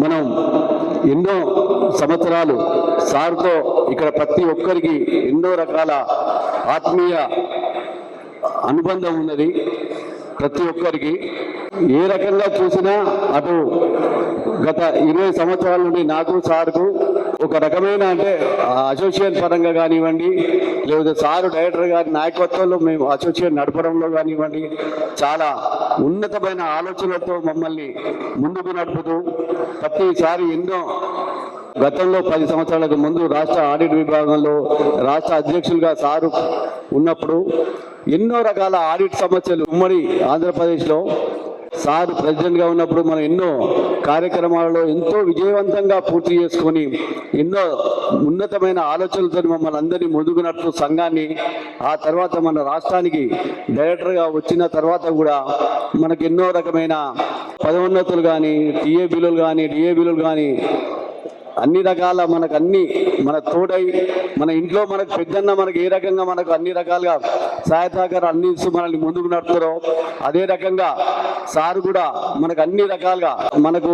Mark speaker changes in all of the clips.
Speaker 1: మనం ఎన్నో సంవత్సరాలు సార్తో ఇక్కడ ప్రతి ఒక్కరికి ఎన్నో రకాల ఆత్మీయ అనుబంధం ఉన్నది ప్రతి ఒక్కరికి. ఏ రకంగా చూసినా అటు గత ఇరవై సంవత్సరాల నుండి నాకు సార్కు ఒక రకమైన అంటే అసోసియేట్ పరంగా కానివ్వండి లేదా సారు డైరెక్టర్ గారి నాయకత్వంలో మేము అసోసియేట్ నడపడంలో కానివ్వండి చాలా ఉన్నతమైన ఆలోచనలతో మమ్మల్ని ముందుకు నడుపుతూ ప్రతిసారి ఎన్నో గతంలో పది సంవత్సరాలకు ముందు రాష్ట్ర ఆడిట్ విభాగంలో రాష్ట్ర అధ్యక్షులుగా సారు ఉన్నప్పుడు ఎన్నో రకాల ఆడిట్ సమస్యలు ఉమ్మడి ఆంధ్రప్రదేశ్లో సార్ ప్రెసిడెంట్గా ఉన్నప్పుడు మనం ఎన్నో కార్యక్రమాలలో ఎంతో విజయవంతంగా పూర్తి చేసుకొని ఎన్నో ఉన్నతమైన ఆలోచనలతో మమ్మల్ని అందరినీ ముందుకు సంఘాన్ని ఆ తర్వాత మన రాష్ట్రానికి డైరెక్టర్గా వచ్చిన తర్వాత కూడా మనకు ఎన్నో రకమైన పదోన్నతులు కానీ టీఏ బిల్లులు కానీ డిఏ బిల్లులు కానీ అన్ని రకాల మనకు అన్ని మన తోడై మన ఇంట్లో మనకు పెద్దన్న మనకు ఏ రకంగా మనకు అన్ని రకాలుగా సాయతా గారు అన్ని మనల్ని ముందుకు నడుపుతారో అదే రకంగా సార్ కూడా మనకు అన్ని రకాలుగా మనకు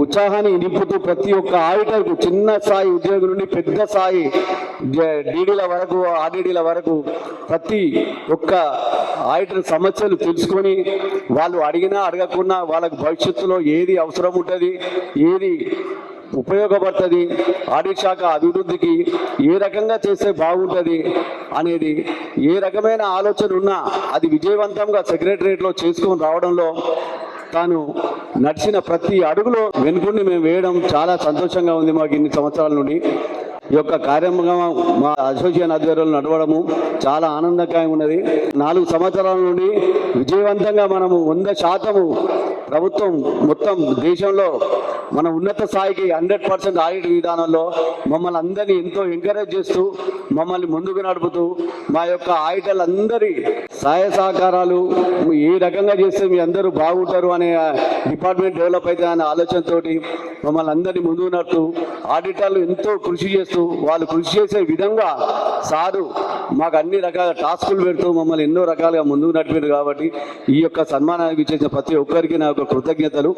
Speaker 1: ఉత్సాహాన్ని నింపుతూ ప్రతి ఒక్క ఆడిటర్కు చిన్న స్థాయి ఉద్యోగి నుండి పెద్ద స్థాయి డీడీల వరకు ఆర్డీడీల వరకు ప్రతి ఒక్క ఆడిటర్ సమస్యలు తెలుసుకొని వాళ్ళు అడిగినా అడగకుండా వాళ్ళకు భవిష్యత్తులో ఏది అవసరం ఉంటుంది ఏది ఉపయోగపడుతుంది. ఆడిట్ శాఖ అభివృద్ధికి ఏ రకంగా చేస్తే బాగుంటుంది అనేది ఏ రకమైన ఆలోచన ఉన్నా అది విజయవంతంగా సెక్రటరియట్లో చేసుకొని రావడంలో తాను నడిచిన ప్రతి అడుగులో వెనుకుండి మేము వేయడం చాలా సంతోషంగా ఉంది మాకు ఇన్ని సంవత్సరాల నుండి. ఈ యొక్క కార్యక్రమం మా అసోసియేషన్ ఆధ్వర్యంలో నడవడము చాలా ఆనందకరంగా ఉన్నది. నాలుగు సంవత్సరాల నుండి విజయవంతంగా మనము వంద శాతము ప్రభుత్వం మొత్తం దేశంలో మన ఉన్నత స్థాయికి హండ్రెడ్ పర్సెంట్ ఆడిట్ విధానంలో మమ్మల్ని అందరినీ ఎంతో ఎంకరేజ్ చేస్తూ మమ్మల్ని ముందుకు నడుపుతూ మా యొక్క ఆడిటర్లు అందరి సహాయ సహకారాలు ఏ రకంగా చేస్తే మీ అందరూ బాగుంటారు అనే డిపార్ట్మెంట్ డెవలప్ అయితే అనే ఆలోచనతో మమ్మల్ని అందరినీ ముందుకు నడుపుతూ ఆడిటర్లు ఎంతో కృషి చేస్తూ వాళ్ళు కృషి చేసే విధంగా సారు మాకు అన్ని రకాల టాస్కులు పెడుతూ మమ్మల్ని ఎన్నో రకాలుగా ముందుకు నడిపారు కాబట్టి ఈ యొక్క సన్మానానికి చేసిన ప్రతి ఒక్కరికి నా యొక్క కృతజ్ఞతలు.